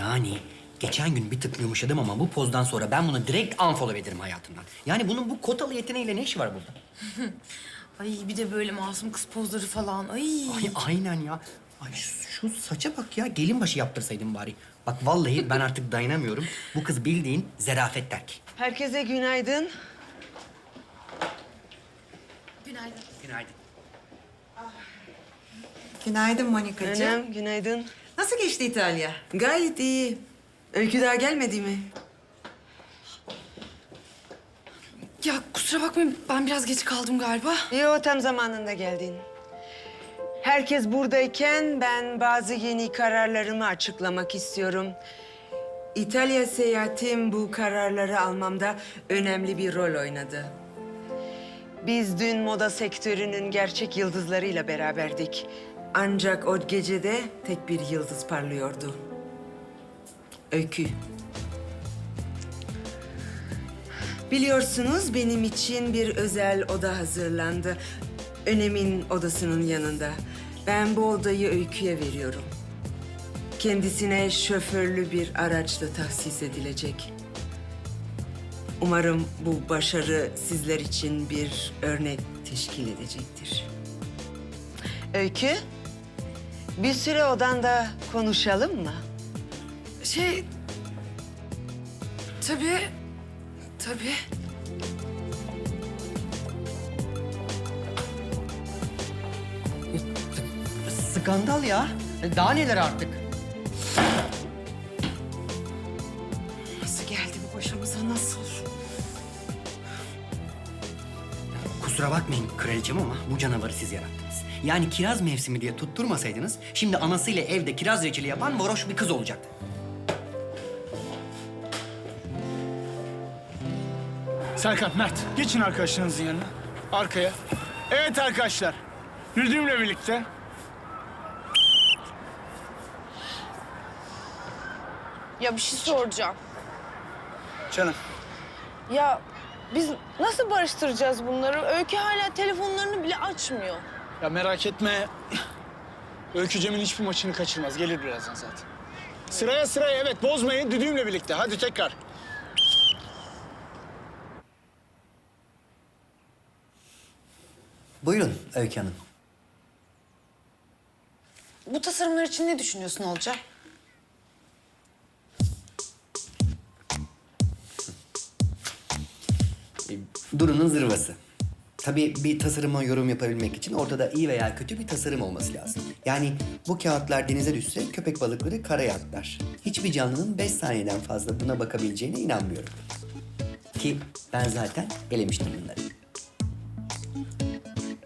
Yani geçen gün bir tık yumuşadım ama bu pozdan sonra ben bunu direkt unfollow ederim hayatımdan. Yani bunun bu kotalı yeteneğiyle ne işi var burada? Ay bir de böyle masum kız pozları falan. Ay. Ay aynen ya. Ay şu saça bak ya. Gelin başı yaptırsaydım bari. Bak vallahi ben artık dayanamıyorum. Bu kız bildiğin zerafet terk. Herkese günaydın. Günaydın. Günaydın. Günaydın Monikacığım. Annem, günaydın. Nasıl geçti İtalya? Gayet iyi. Öykü daha gelmedi mi? Ya kusura bakmayın ben biraz geç kaldım galiba. Yo, tam zamanında geldin. Herkes buradayken ben bazı yeni kararlarımı açıklamak istiyorum. İtalya seyahatim bu kararları almamda önemli bir rol oynadı. Biz dün moda sektörünün gerçek yıldızlarıyla beraberdik. Ancak o gecede tek bir yıldız parlıyordu. Öykü. Biliyorsunuz benim için bir özel oda hazırlandı. Önem'in odasının yanında. Ben bu odayı Öykü'ye veriyorum. Kendisine şoförlü bir araçla tahsis edilecek. Umarım bu başarı sizler için bir örnek teşkil edecektir. Öykü, bir süre odanda konuşalım mı? Şey... Tabii. Tabii. Skandal ya. Daha neler artık? Nasıl geldi bu başımıza nasıl? Kusura bakmayın kraliçem ama bu canavarı siz yarattınız. Yani kiraz mevsimi diye tutturmasaydınız... ...şimdi anasıyla evde kiraz reçeli yapan varoş bir kız olacaktı. Serkan, Mert, geçin arkadaşlarınızın yanına. Arkaya. Evet arkadaşlar, müdürümle birlikte Ya bir şey soracağım. Canım, Ya biz nasıl barıştıracağız bunları? Öykü hala telefonlarını bile açmıyor. Ya merak etme. Öykü Cem'in hiçbir maçını kaçırmaz. Gelir birazdan zaten. Sıraya sıraya evet bozmayın düdüğümle birlikte. Hadi tekrar. Buyurun Öykü Hanım. Bu tasarımlar için ne düşünüyorsun Olcay? E, Duru'nun zırvası. Tabii bir tasarıma yorum yapabilmek için ortada iyi veya kötü bir tasarım olması lazım. Yani bu kağıtlar denize düşse köpek balıkları karaya atlar. Hiçbir canlının beş saniyeden fazla buna bakabileceğine inanmıyorum. Ki ben zaten elemiştim bunları.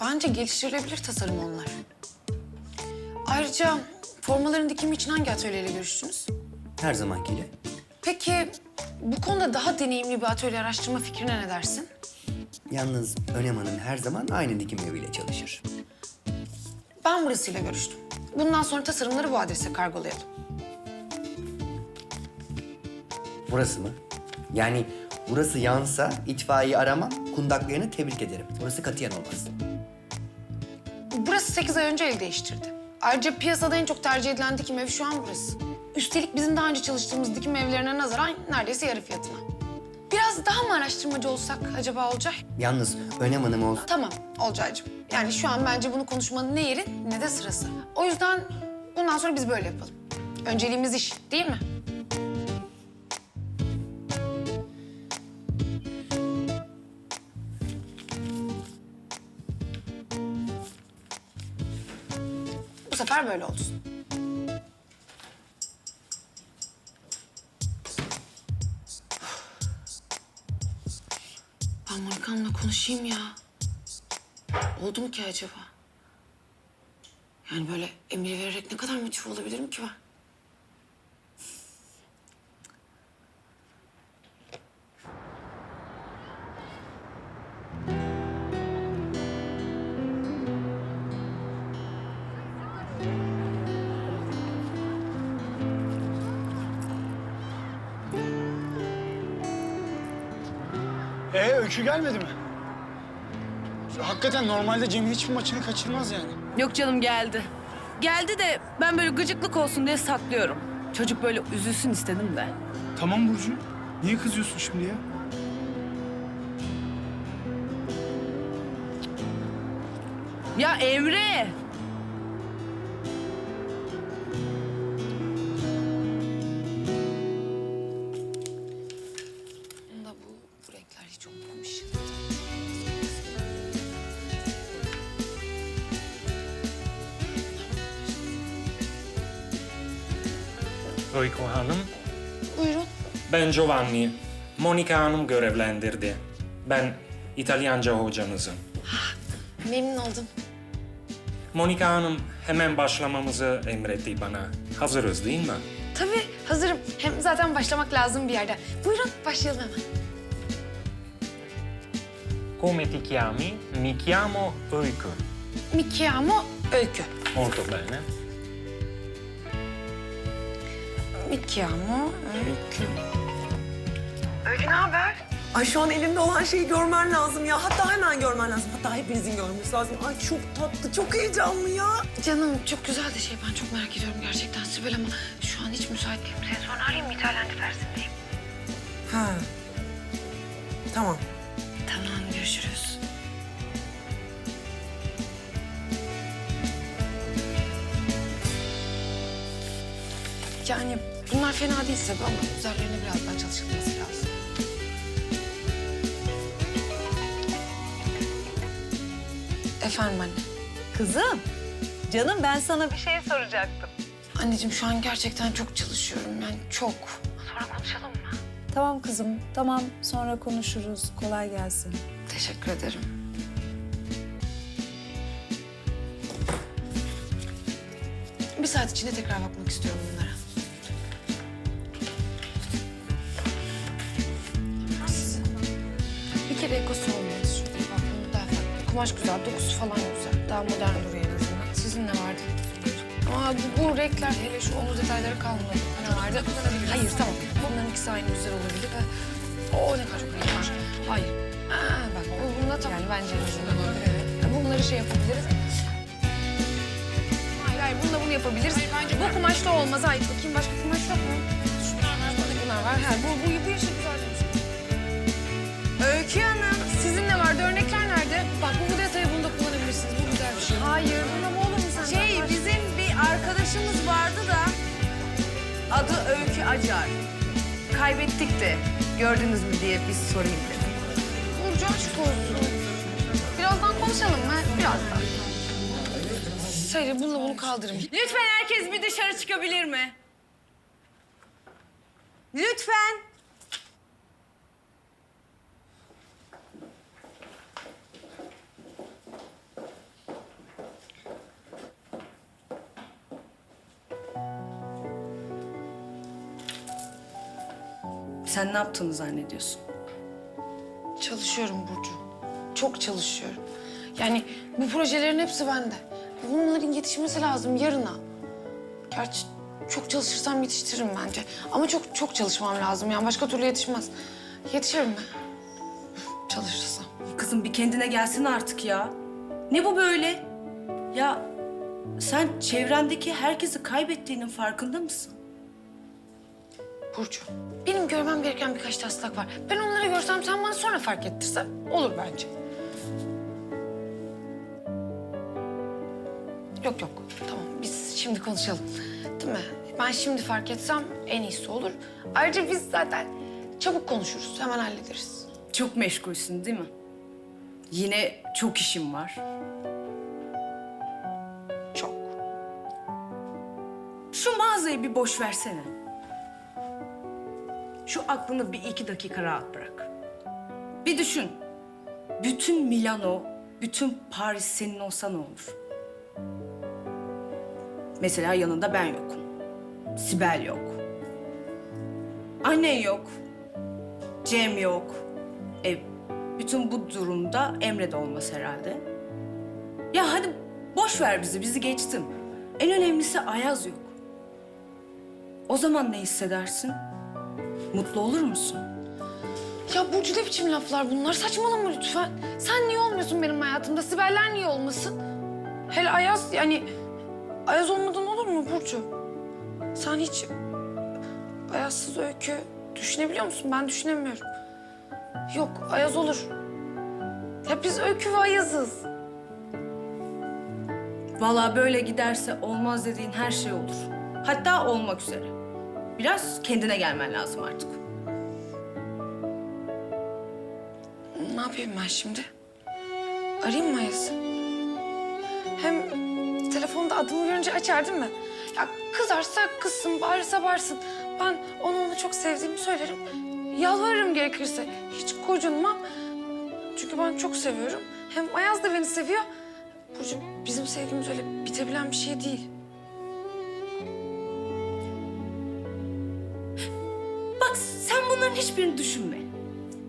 Bence geliştirilebilir tasarım onlar. Ayrıca formaların dikimi için hangi atölyeyle görüştünüz? Her zamankiyle. Peki bu konuda daha deneyimli bir atölye araştırma fikrine ne dersin? Yalnız Önem Hanım her zaman aynı dikim eviyle çalışır. Ben burasıyla görüştüm. Bundan sonra tasarımları bu adrese kargolayalım. Burası mı? Yani burası yansa itfaiye aramam, kundaklayanı tebrik ederim. Burası katiyen olmaz. Burası 8 ay önce el değiştirdi. Ayrıca piyasada en çok tercih edilen dikim evi şu an burası. Üstelik bizim daha önce çalıştığımız dikim evlerine nazaran neredeyse yarı fiyatına. Biraz daha mı araştırmacı olsak acaba Olcay? Yalnız Önem Hanım olsa... Tamam Olcay'cığım. Yani şu an bence bunu konuşmanın ne yeri ne de sırası. O yüzden bundan sonra biz böyle yapalım. Önceliğimiz iş değil mi? Bu sefer böyle olsun. Konuşayım ya. Oldu mu ki acaba? Yani böyle emir vererek ne kadar motive olabilirim ki ben? Ee Öykü gelmedi mi? Hakikaten normalde Cem'in hiçbir maçını kaçırmaz yani. Yok canım geldi. Geldi de ben böyle gıcıklık olsun diye saklıyorum. Çocuk böyle üzülsün istedim de. Tamam Burcu. Niye kızıyorsun şimdi ya? Ya Emre! Öykü Hanım, Buyurun. ben Giovanni. Monika Hanım görevlendirdi. Ben İtalyanca hocanızım. Memnun oldum. Monika Hanım hemen başlamamızı emretti bana. Hazırız değil mi? Tabii hazırım. Hem zaten başlamak lazım bir yerde. Buyurun başlayalım hemen. Come ti chiami? Mi chiamo Öykü. Mi chiamo Öykü. Molto bene. Mi chiamo Öykü. Ay şu an elimde olan şeyi görmen lazım ya. Hatta hemen görmen lazım. Hatta hepinizin görmesi lazım. Ay çok tatlı, çok heyecanlı ya. Canım çok güzel de şey ben çok merak ediyorum gerçekten Sibel ama şu an hiç müsait değilim. Seni sonra arayayım mı İtalyanca dersindeyim. Ha. Tamam fena değil tabii ama üzerlerine biraz daha çalışılması lazım. Efendim anne. Kızım, canım ben sana bir şey soracaktım. Anneciğim şu an gerçekten çok çalışıyorum yani çok. Sonra konuşalım mı? Tamam kızım, tamam. Sonra konuşuruz. Kolay gelsin. Teşekkür ederim. Bir saat içinde tekrar bakmak istiyorum Bir ekosu olmaz. Bak bunu daha farklı. Kumaş güzel, dokusu falan güzel. Daha modern duruyor en azından. Sizin ne vardı? Aa bu, bu renkler hele şu omuz detayları kalmadı. Ne vardı? Hayır tamam. Bunların ikisi aynı güzel olabilir. Ha, O ne kadar çok renk var. Hayır. Aa, bak bu bununla tam. Yani bence en azından olabilir evet. Bunları şey yapabiliriz. Hayır hayır bununla bunu yapabiliriz. bu kumaşta olmaz. Ait bakayım başka kumaş yok mu? Şunlar var, bunlar var. Ha, bu, bu, bu işi Öykü Hanım, sizin ne vardı? Örnekler nerede? Bak bu detayı bunu da kullanabilirsiniz. Bu güzel bir şey. Hayır, bunda bu olur mu senden? Şey bizim bir arkadaşımız vardı da adı Öykü Acar. Kaybettik de gördünüz mü diye bir sorayım dedim. Burcu aşk olsun. Birazdan konuşalım mı? Birazdan. Sayri bununla bunu kaldırın. Lütfen herkes bir dışarı çıkabilir mi? Lütfen. Sen ne yaptığını zannediyorsun? Çalışıyorum Burcu. Çok çalışıyorum. Yani bu projelerin hepsi bende. Bunların yetişmesi lazım yarına. Gerçi çok çalışırsam yetiştiririm bence. Ama çok çok çalışmam lazım yani başka türlü yetişmez. Yetişirim mi? Çalışırsam. Kızım bir kendine gelsin artık ya. Ne bu böyle? Ya sen çevrendeki herkesi kaybettiğinin farkında mısın? Burcu, benim görmem gereken birkaç taslak var. Ben onları görsem sen bana sonra fark ettirsen olur bence. Yok yok, tamam biz şimdi konuşalım. Değil mi? Ben şimdi fark etsem en iyisi olur. Ayrıca biz zaten çabuk konuşuruz, hemen hallederiz. Çok meşgulsün değil mi? Yine çok işim var. Çok. Şu mağazayı bir boş versene. Şu aklını bir iki dakika rahat bırak. Bir düşün. Bütün Milano, bütün Paris senin olsa ne olur? Mesela yanında ben yokum. Sibel yok. Annen yok. Cem yok. E, bütün bu durumda Emre de olmaz herhalde. Ya hadi boş ver bizi, bizi geçtim. En önemlisi Ayaz yok. O zaman ne hissedersin? Mutlu olur musun? Ya Burcu ne biçim laflar bunlar? Saçmalama lütfen. Sen niye olmuyorsun benim hayatımda? Sibeller niye olmasın? Hele Ayaz yani... Ayaz olmadan olur mu Burcu? Sen hiç Ayazsız öykü. Düşünebiliyor musun? Ben düşünemiyorum. Yok Ayaz olur. Ya biz öykü ve Ayaz'ız. Vallahi böyle giderse olmaz dediğin her şey olur. Hatta olmak üzere. Biraz kendine gelmen lazım artık. Ne yapayım ben şimdi? Arayayım mı Ayaz'ı? Hem telefonda adımı görünce açar değil mi? Ya kızarsa kızsın, bağırsa bağırsın. Ben onu onu çok sevdiğimi söylerim. Yalvarırım gerekirse. Hiç gocunmam. Çünkü ben çok seviyorum. Hem Ayaz da beni seviyor. Burcu bizim sevgimiz öyle bitebilen bir şey değil. Hiçbirini düşünme.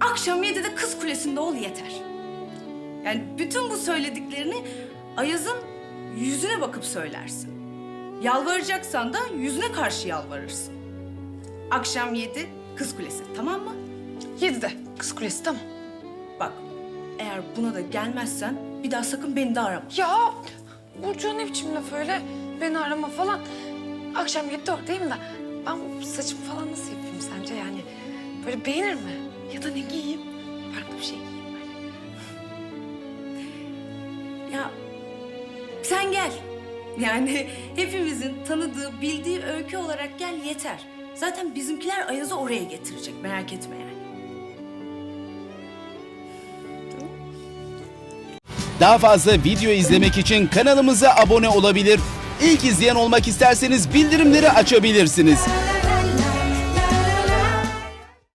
Akşam yedide kız kulesinde ol yeter. Yani bütün bu söylediklerini Ayaz'ın yüzüne bakıp söylersin. Yalvaracaksan da yüzüne karşı yalvarırsın. Akşam yedi kız kulesi tamam mı? Yedide kız kulesi tamam. Bak eğer buna da gelmezsen bir daha sakın beni de arama. Ya Burcu ne biçim laf öyle? Beni arama falan. Akşam yedide oradayım da ben bu saçımı falan nasıl yapayım? Böyle beğenir mi? Ya da ne giyeyim? Farklı bir şey giyeyim böyle. Ya sen gel. Yani hepimizin tanıdığı, bildiği öykü olarak gel yeter. Zaten bizimkiler Ayaz'ı oraya getirecek merak etme yani. Daha fazla video izlemek için kanalımıza abone olabilir. İlk izleyen olmak isterseniz bildirimleri açabilirsiniz.